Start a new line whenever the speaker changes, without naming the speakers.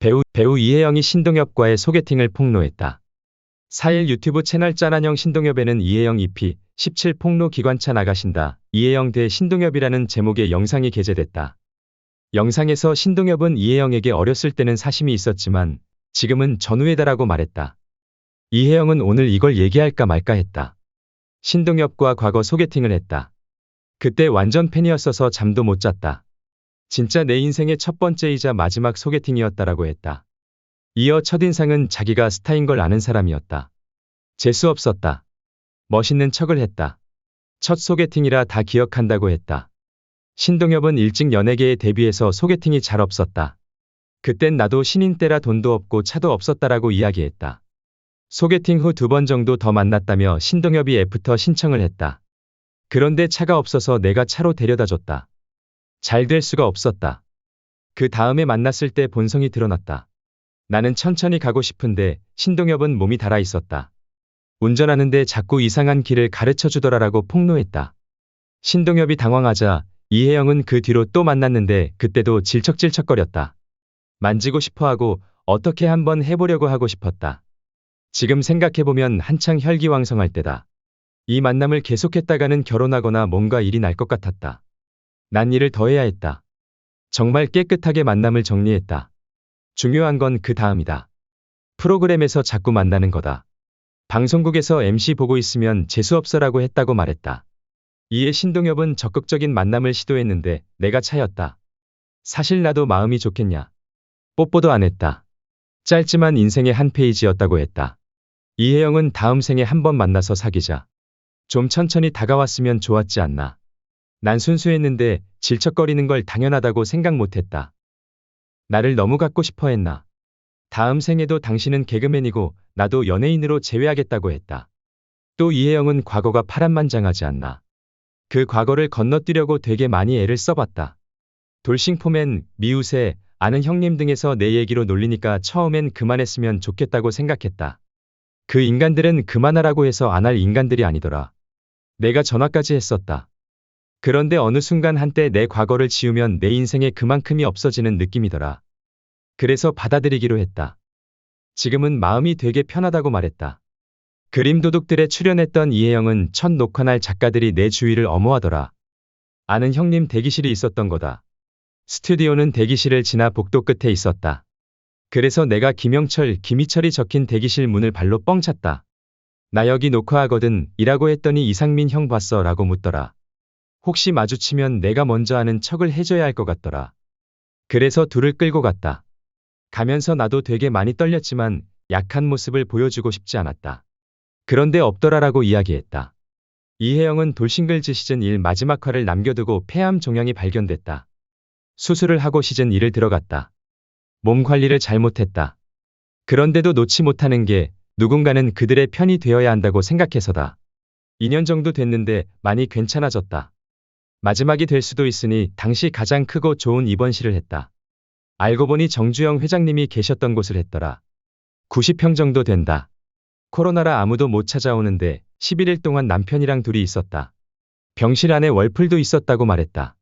배우, 배우 이혜영이 신동엽과의 소개팅을 폭로했다. 4일 유튜브 채널 짠한형 신동엽에는 이혜영 EP 17 폭로 기관차 나가신다. 이혜영 대 신동엽이라는 제목의 영상이 게재됐다. 영상에서 신동엽은 이혜영에게 어렸을 때는 사심이 있었지만 지금은 전우애다라고 말했다. 이혜영은 오늘 이걸 얘기할까 말까 했다. 신동엽과 과거 소개팅을 했다. 그때 완전 팬이었어서 잠도 못 잤다. 진짜 내 인생의 첫 번째이자 마지막 소개팅이었다라고 했다. 이어 첫인상은 자기가 스타인 걸 아는 사람이었다. 재수 없었다. 멋있는 척을 했다. 첫 소개팅이라 다 기억한다고 했다. 신동엽은 일찍 연예계에 데뷔해서 소개팅이 잘 없었다. 그땐 나도 신인 때라 돈도 없고 차도 없었다라고 이야기했다. 소개팅 후 두 번 정도 더 만났다며 신동엽이 애프터 신청을 했다. 그런데 차가 없어서 내가 차로 데려다 줬다. 잘 될 수가 없었다. 그 다음에 만났을 때 본성이 드러났다. 나는 천천히 가고 싶은데 신동엽은 몸이 달아 있었다. 운전하는데 자꾸 이상한 길을 가르쳐 주더라라고 폭로했다. 신동엽이 당황하자 이혜영은 그 뒤로 또 만났는데 그때도 질척질척거렸다. 만지고 싶어 하고 어떻게 한번 해보려고 하고 싶었다. 지금 생각해보면 한창 혈기왕성할 때다. 이 만남을 계속했다가는 결혼하거나 뭔가 일이 날 것 같았다. 난 일을 더 해야 했다. 정말 깨끗하게 만남을 정리했다. 중요한 건 그 다음이다. 프로그램에서 자꾸 만나는 거다. 방송국에서 MC 보고 있으면 재수없어라고 했다고 말했다. 이에 신동엽은 적극적인 만남을 시도했는데 내가 차였다. 사실 나도 마음이 좋겠냐. 뽀뽀도 안 했다. 짧지만 인생의 한 페이지였다고 했다. 이혜영은 다음 생에 한 번 만나서 사귀자. 좀 천천히 다가왔으면 좋았지 않나. 난 순수했는데 질척거리는 걸 당연하다고 생각 못했다. 나를 너무 갖고 싶어 했나. 다음 생에도 당신은 개그맨이고 나도 연예인으로 재회하겠다고 했다. 또 이혜영은 과거가 파란만장하지 않나. 그 과거를 건너뛰려고 되게 많이 애를 써봤다. 돌싱포맨, 미우새, 아는 형님 등에서 내 얘기로 놀리니까 처음엔 그만했으면 좋겠다고 생각했다. 그 인간들은 그만하라고 해서 안 할 인간들이 아니더라. 내가 전화까지 했었다. 그런데 어느 순간 한때 내 과거를 지우면 내 인생에 그만큼이 없어지는 느낌이더라. 그래서 받아들이기로 했다. 지금은 마음이 되게 편하다고 말했다. 그림 도둑들에 출연했던 이혜영은 첫 녹화날 작가들이 내 주위를 엄호하더라. 아는 형님 대기실이 있었던 거다. 스튜디오는 대기실을 지나 복도 끝에 있었다. 그래서 내가 김영철, 김희철이 적힌 대기실 문을 발로 뻥 찼다. 나 여기 녹화하거든 이라고 했더니 이상민 형 봤어 라고 묻더라. 혹시 마주치면 내가 먼저 아는 척을 해줘야 할 것 같더라. 그래서 둘을 끌고 갔다. 가면서 나도 되게 많이 떨렸지만 약한 모습을 보여주고 싶지 않았다. 그런데 없더라라고 이야기했다. 이혜영은 돌싱글즈 시즌 1 마지막 화를 남겨두고 폐암 종양이 발견됐다. 수술을 하고 시즌 2를 들어갔다. 몸 관리를 잘못했다. 그런데도 놓지 못하는 게 누군가는 그들의 편이 되어야 한다고 생각해서다. 2년 정도 됐는데 많이 괜찮아졌다. 마지막이 될 수도 있으니 당시 가장 크고 좋은 입원실을 했다. 알고 보니 정주영 회장님이 계셨던 곳을 했더라. 90평 정도 된다. 코로나라 아무도 못 찾아오는데 11일 동안 남편이랑 둘이 있었다. 병실 안에 월풀도 있었다고 말했다.